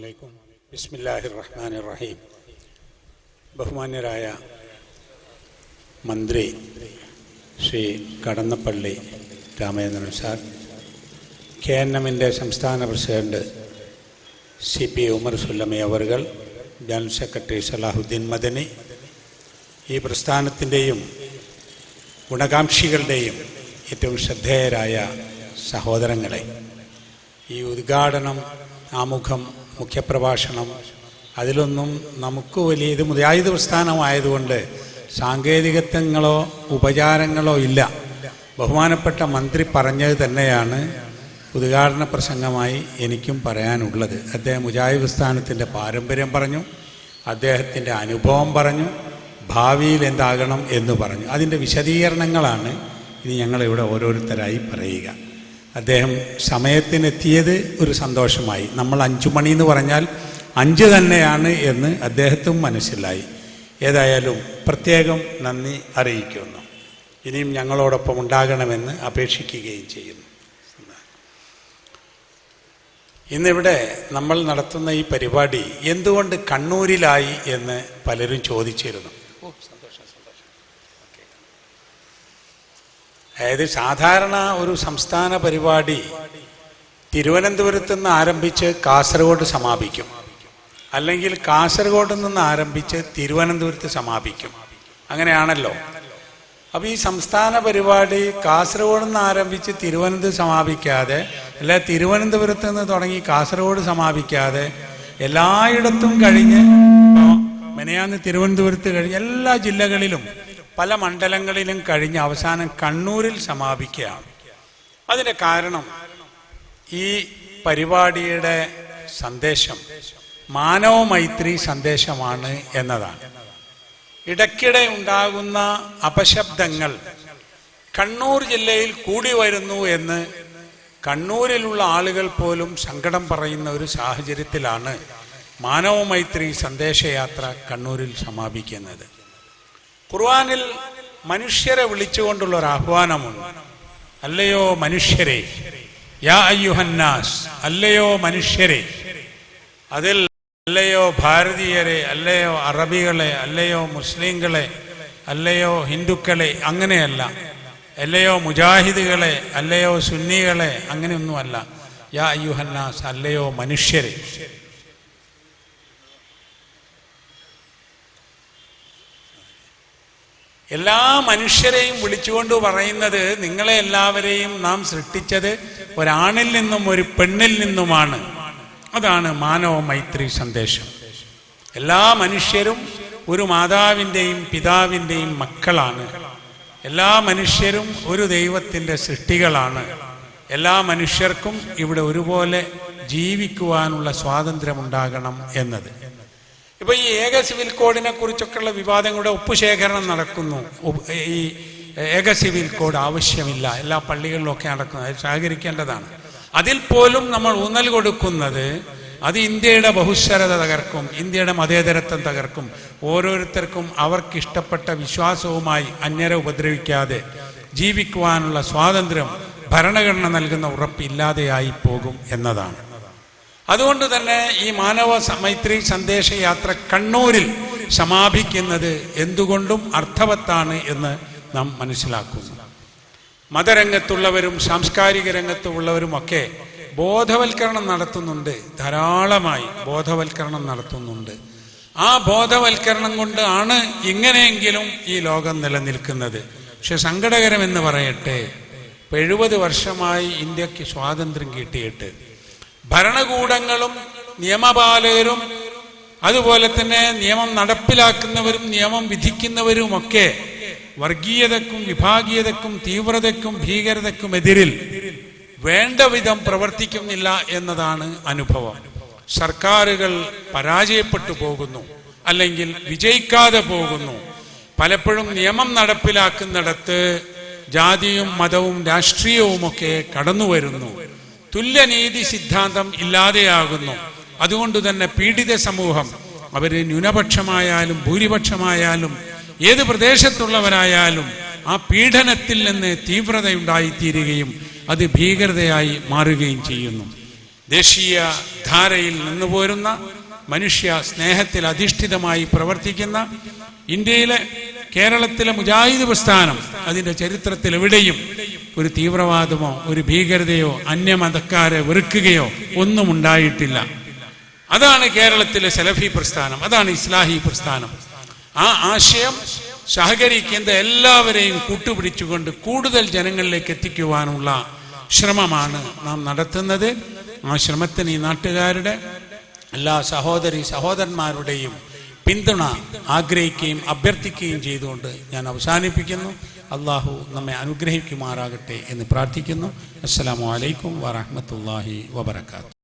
അലൈക്കും ബിസ്മില്ലാഹിർ റഹ്മാൻ റഹീം ബഹുമാന്യരായ മന്ത്രി Shri Kadannappally Ramachandran sir K N എമ്മിന്റെ സംസ്ഥാന president C P Umar Sullami അവറുകൾ ജനറൽ സെക്രട്ടറി സലാഹുദ്ദീൻ മദനി ഈ പ്രസ്ഥാനത്തിന്റെയും ഗുണകാംക്ഷികളുടെയും ഏറ്റവും ശ്രദ്ധേയരായ സഹോദരങ്ങളെ ഈ ഉദ്ഘാടനം ആമുഖം മുഖ്യപ്രഭാഷണം. അതിലൊന്നും നമുക്ക് വലിയ ഇത് മുതായുധ പ്രസ്ഥാനമായതുകൊണ്ട് സാങ്കേതികത്വങ്ങളോ ഉപചാരങ്ങളോ ഇല്ല. ബഹുമാനപ്പെട്ട മന്ത്രി പറഞ്ഞത് തന്നെയാണ് ഉദ്ഘാടന പ്രസംഗമായി എനിക്കും പറയാനുള്ളത്. അദ്ദേഹം മുജാഹിദ് പ്രസ്ഥാനത്തിന്റെ പാരമ്പര്യം പറഞ്ഞു അദ്ദേഹത്തിന്റെ അനുഭവം പറഞ്ഞു ഭാവിയിൽ എന്താകണം എന്ന് പറഞ്ഞു. അതിന്റെ വിശദീകരണങ്ങളാണ് ഇനി ഞങ്ങളിവിടെ ഓരോരുത്തരായി പറയുക. അദ്ദേഹം സമയത്തിനെത്തിയത് ഒരു സന്തോഷമായി. നമ്മൾ അഞ്ചു മണി എന്ന് പറഞ്ഞാൽ അഞ്ച് തന്നെയാണ് എന്ന് അദ്ദേഹത്തും മനസ്സിലായി. ഏതായാലും പ്രത്യേകം നന്ദി അറിയിക്കുന്നു. ഇനിയും ഞങ്ങളോടൊപ്പം ഉണ്ടാകണമെന്ന് അപേക്ഷിക്കുകയും ചെയ്യുന്നു. ഇന്നിവിടെ നമ്മൾ നടത്തുന്ന ഈ പരിപാടി എന്തുകൊണ്ട് കണ്ണൂരിലായി എന്ന് പലരും ചോദിച്ചിരുന്നു. അതായത് സാധാരണ ഒരു സംസ്ഥാന പരിപാടി തിരുവനന്തപുരത്ത് നിന്ന് ആരംഭിച്ച് കാസർഗോഡ് സമാപിക്കും. അല്ലെങ്കിൽ കാസർഗോഡ് നിന്ന് ആരംഭിച്ച് തിരുവനന്തപുരത്ത് സമാപിക്കും. അങ്ങനെയാണല്ലോ. അപ്പോൾ ഈ സംസ്ഥാന പരിപാടി കാസർഗോഡ് നിന്ന് ആരംഭിച്ച് തിരുവനന്തപുരം സമാപിക്കാതെ അല്ല തിരുവനന്തപുരത്ത് നിന്ന് തുടങ്ങി കാസർഗോഡ് സമാപിക്കാതെ എല്ലായിടത്തും കഴിഞ്ഞ് മെനയാന്ന് തിരുവനന്തപുരത്ത് കഴിഞ്ഞ് എല്ലാ ജില്ലകളിലും പല മണ്ഡലങ്ങളിലും കഴിഞ്ഞ് അവസാനം കണ്ണൂരിൽ സമാപിക്കുകയാണ്. അതിന്റെ കാരണം ഈ പരിപാടിയുടെ സന്ദേശം മാനവ മൈത്രി സന്ദേശമാണ് എന്നതാണ്. ഇടയ്ക്കിടെ ഉണ്ടാകുന്ന അപശബ്ദങ്ങൾ കണ്ണൂർ ജില്ലയിൽ കൂടി വരുന്നു എന്ന് കണ്ണൂരിലുള്ള ആളുകൾ പോലും സങ്കടം പറയുന്ന ഒരു സാഹചര്യത്തിലാണ് മാനവ മൈത്രി സന്ദേശയാത്ര കണ്ണൂരിൽ സമാപിക്കുന്നത്. ഖുർആനിൽ മനുഷ്യരെ വിളിച്ചുകൊണ്ടുള്ള ഒരു ആഹ്വാനമുണ്ട്. അല്ലയോ മനുഷ്യരെ? യാ അയ്യുഹന്നാസ് അല്ലയോ മനുഷ്യരെ? അതിൽ അല്ലയോ ഭാരതീയരെ അല്ലയോ അറബികളെ അല്ലയോ മുസ്ലിങ്ങളെ അല്ലയോ ഹിന്ദുക്കളെ അങ്ങനെയല്ല. അല്ലയോ മുജാഹിദുകളെ അല്ലയോ സുന്നികളെ അങ്ങനെയൊന്നുമല്ല. യാ അയ്യുഹന്നാസ് അല്ലയോ മനുഷ്യരെ? എല്ലാ മനുഷ്യരെയും വിളിച്ചുകൊണ്ട് പറയുന്നത് നിങ്ങളെ എല്ലാവരെയും നാം സൃഷ്ടിച്ചത് ഒരാണിൽ നിന്നും ഒരു പെണ്ണിൽ നിന്നുമാണ്. അതാണ് മാനവ മൈത്രി സന്ദേശം. എല്ലാ മനുഷ്യരും ഒരു മാതാവിന്റെയും പിതാവിന്റെയും മക്കളാണ്. എല്ലാ മനുഷ്യരും ഒരു ദൈവത്തിന്റെ സൃഷ്ടികളാണ്. എല്ലാ മനുഷ്യർക്കും ഇവിടെ ഒരുപോലെ ജീവിക്കുവാനുള്ള സ്വാതന്ത്ര്യമുണ്ടാകണം എന്നത്. ഇപ്പൊ ഈ ഏക സിവിൽ കോഡിനെ കുറിച്ചൊക്കെയുള്ള വിവാദങ്ങളുടെ ഒപ്പുശേഖരണം നടക്കുന്നു. ഈ ഏക സിവിൽ കോഡ് ആവശ്യമില്ല. എല്ലാ പള്ളികളിലൊക്കെ അത് സഹകരിക്കേണ്ടതാണ്. അതിൽ പോലും നമ്മൾ ഊന്നൽ കൊടുക്കുന്നത് അത് ഇന്ത്യയുടെ ബഹുസ്വരത തകർക്കും ഇന്ത്യയുടെ മതേതരത്വം തകർക്കും. ഓരോരുത്തർക്കും അവർക്കിഷ്ടപ്പെട്ട വിശ്വാസവുമായി അന്യരെ ഉപദ്രവിക്കാതെ ജീവിക്കുവാനുള്ള സ്വാതന്ത്ര്യം ഭരണഘടന നൽകുന്ന ഉറപ്പ് ഇല്ലാതെയായി പോകും എന്നതാണ്. അതുകൊണ്ട് തന്നെ ഈ മാനവ മൈത്രി സന്ദേശയാത്ര കണ്ണൂരിൽ സമാപിക്കുന്നത് എന്തുകൊണ്ടും അർത്ഥവത്താണ് എന്ന് നാം മനസ്സിലാക്കുന്നു. മതരംഗത്തുള്ളവരും സാംസ്കാരിക രംഗത്തുള്ളവരുമൊക്കെ ബോധവൽക്കരണം നടത്തുന്നുണ്ട്. ധാരാളമായി ബോധവൽക്കരണം നടത്തുന്നുണ്ട്. ആ ബോധവൽക്കരണം കൊണ്ട് ആണ് ഇങ്ങനെയെങ്കിലും ഈ ലോകം നിലനിൽക്കുന്നത്. പക്ഷെ സങ്കടകരമെന്ന് പറയട്ടെ ഇപ്പൊ എഴുപത് വർഷമായി ഇന്ത്യയ്ക്ക് സ്വാതന്ത്ര്യം കിട്ടിയിട്ട് ഭരണകൂടങ്ങളും നിയമപാലകരും അതുപോലെ തന്നെ നിയമം നടപ്പിലാക്കുന്നവരും നിയമം വിധിക്കുന്നവരുമൊക്കെ വർഗീയതക്കും വിഭാഗീയതക്കും തീവ്രതക്കും ഭീകരതക്കും എതിരിൽ വേണ്ട വിധം പ്രവർത്തിക്കുന്നില്ല എന്നതാണ് അനുഭവം. സർക്കാരുകൾ പരാജയപ്പെട്ടു പോകുന്നു അല്ലെങ്കിൽ വിജയിക്കാതെ പോകുന്നു. പലപ്പോഴും നിയമം നടപ്പിലാക്കുന്നിടത്ത് ജാതിയും മതവും രാഷ്ട്രീയവുമൊക്കെ കടന്നു വരുന്നു തുല്യനീതി സിദ്ധാന്തം ഇല്ലാതെയാകുന്നു. അതുകൊണ്ട് തന്നെ പീഡിത സമൂഹം അവർ ന്യൂനപക്ഷമായാലും ഭൂരിപക്ഷമായാലും ഏത് പ്രദേശത്തുള്ളവരായാലും ആ പീഡനത്തിൽ നിന്ന് തീവ്രതയുണ്ടായിത്തീരുകയും അത് ഭീകരതയായി മാറുകയും ചെയ്യുന്നു. ദേശീയ ധാരയിൽ നിന്നുപോരുന്ന മനുഷ്യ സ്നേഹത്തിൽ അധിഷ്ഠിതമായി പ്രവർത്തിക്കുന്ന ഇന്ത്യയിലെ കേരളത്തിലെ മുജാഹിദ് പ്രസ്ഥാനം അതിന്റെ ചരിത്രത്തിൽ എവിടെയും ഒരു തീവ്രവാദമോ ഒരു ഭീകരതയോ അന്യമതക്കാരെ വെറുക്കുകയോ ഒന്നും ഉണ്ടായിട്ടില്ല. അതാണ് കേരളത്തിലെ സലഫി പ്രസ്ഥാനം അതാണ് ഇസ്ലാഹി പ്രസ്ഥാനം. ആ ആശയം സഹകരിക്കുന്ന എല്ലാവരെയും കൂട്ടുപിടിച്ചുകൊണ്ട് കൂടുതൽ ജനങ്ങളിലേക്ക് എത്തിക്കുവാനുള്ള ശ്രമമാണ് നാം നടത്തുന്നത്. ആ ശ്രമത്തിന് ഈ നാട്ടുകാരുടെ എല്ലാ സഹോദരി സഹോദരന്മാരുടെയും പിന്തുണ ആഗ്രഹിക്കുകയും അഭ്യർത്ഥിക്കുകയും ചെയ്തുകൊണ്ട് ഞാൻ അവസാനിപ്പിക്കുന്നു. അള്ളാഹു നമ്മെ അനുഗ്രഹിക്കുമാറാകട്ടെ എന്ന് പ്രാർത്ഥിക്കുന്നു. അസ്സാം വലൈക്കും വാഹമത്തല്ലാഹി വബറകാതുഹു.